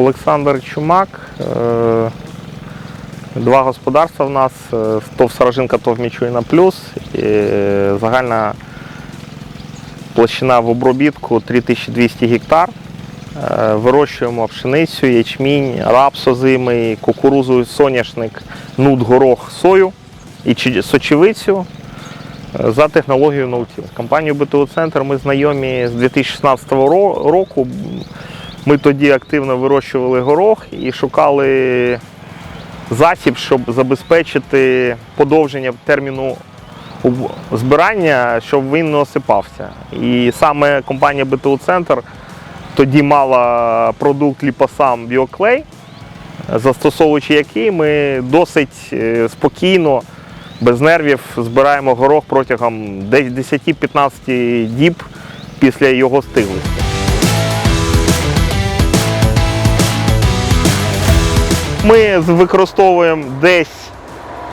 Олександр Чумак. е, Два господарства в нас е, ТОВ Саражинка, ТОВ Мічуїна Плюс. І Загальна площина в обробітку 3200 гектар. Е, Вирощуємо пшеницю, ячмінь, рапс озимий, кукурузу, соняшник, нут, горох, сою і сочевицю за технологією ноутіл. З компанією БТУ Центр ми знайомі з 2016 року. Ми тоді активно вирощували горох і шукали засіб, щоб забезпечити подовження терміну збирання, щоб він не осипався. І саме компанія БТУ Центр тоді мала продукт Ліпосам Біоклей, застосовуючи який ми досить е, спокійно, без нервів збираємо горох протягом десь 10-15 діб після його стиглості. Ми використовуємо десь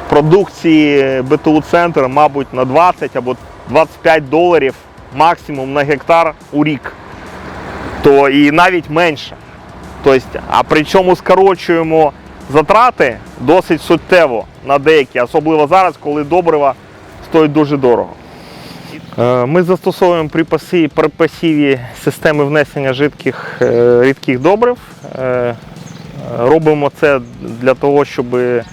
продукції БТУ Центр, мабуть, на 20 або 25 доларів максимум на гектар у рік. То і навіть менше. Тобто, а причому скорочуємо затрати досить суттєво на деякі, особливо зараз, коли добрива стоїть дуже дорого. Е, Ми застосовуємо при посіві системи внесення жидких е, рідких добрив. Робимо це для того, щоб е,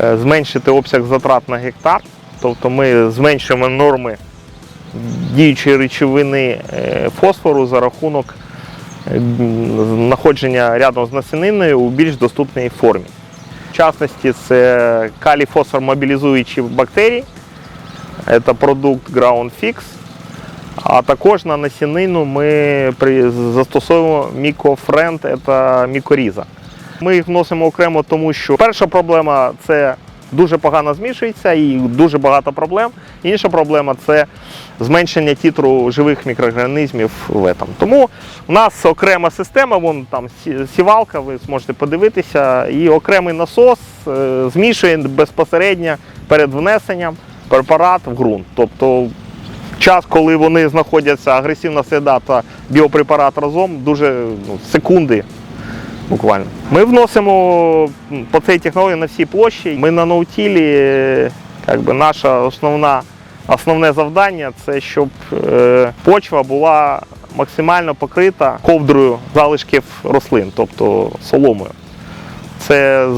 зменшити обсяг затрат на гектар. Тобто ми зменшуємо норми діючої речовини е, фосфору за рахунок е, знаходження рядом з насіниною у більш доступній формі. В частності це калій-фосфор мобілізуючі бактерії, це продукт Ground Fix. А також на насінину ми застосовуємо мікофренд, це мікоріза. Ми їх вносимо окремо, тому що перша проблема це дуже погано змішується і дуже багато проблем. Інша проблема це зменшення тітру живих мікроорганізмів в этом. Тому у нас окрема система, вон там сівалка, ви зможете подивитися, і окремий насос е, змішує безпосередньо перед внесенням препарат в ґрунт. Тобто час, коли вони знаходяться агресивна середа та біопрепарат разом, дуже ну, секунди буквально. Ми вносимо по цій технології на всі площі. Ми на ноутілі, якби основна, основне завдання це щоб е, почва була максимально покрита ковдрою залишків рослин, тобто соломою. Це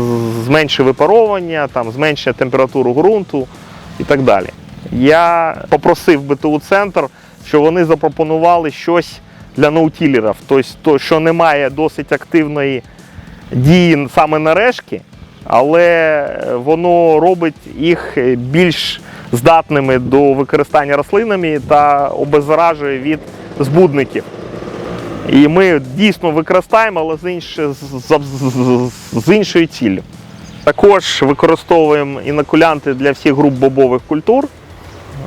зменшує випаровування, там, зменшує температуру ґрунту і так далі. Я попросив БТУ Центр, щоб вони запропонували щось для ноутілерів, тобто, то, що немає досить активної дії саме на решки, але воно робить їх більш здатними до використання рослинами та обеззаражує від збудників. І ми дійсно використаємо, але з, з- з іншою ціллю. Також використовуємо інокулянти для всіх груп бобових культур.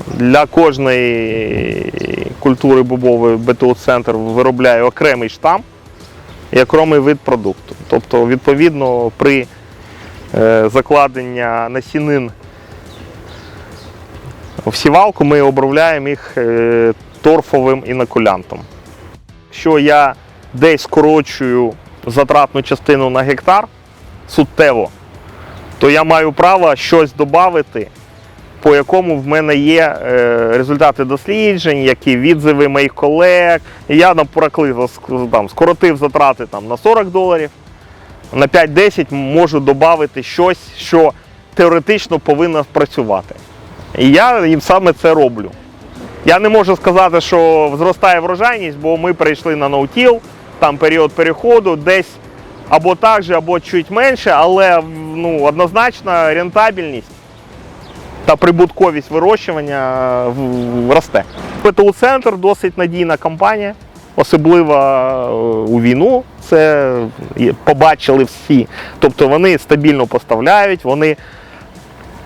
Для кожної культури бобової БТУ Центр виробляє окремий штам і окремий вид продукту. Тобто, відповідно, при е, закладенні насінин в сівалку ми обробляємо їх е, торфовим інокулянтом. Якщо я десь скорочую затратну частину на гектар суттєво, то я маю право щось додати, по якому в мене є е, результати досліджень, які відзиви моїх колег. І я, наприклад, ск- там, скоротив затрати там, на 40 доларів, на 5-10 можу додати щось, що теоретично повинно працювати. І я їм саме це роблю. Я не можу сказати, що зростає врожайність, бо ми перейшли на ноутіл, там період переходу, десь або так же, або чуть менше, але ну, однозначно рентабельність та прибутковість вирощування в- росте. ПТУ Центр досить надійна компанія, особливо е, у війну. Це побачили всі. Тобто вони стабільно поставляють, вони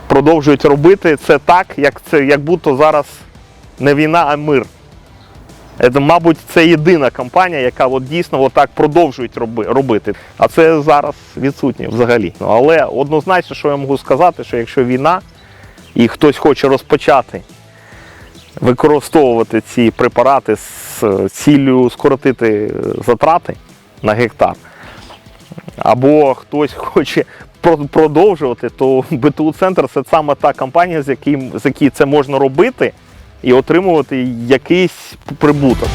продовжують робити це так, як це як будто зараз не війна, а мир. Це, мабуть, це єдина компанія, яка от дійсно от так продовжує робити. А це зараз відсутнє взагалі. Але однозначно, що я можу сказати, що якщо війна і хтось хоче розпочати використовувати ці препарати з ціллю скоротити затрати на гектар, або хтось хоче продовжувати, то БТУ Центр це саме та компанія, з яким з якій це можна робити і отримувати якийсь прибуток.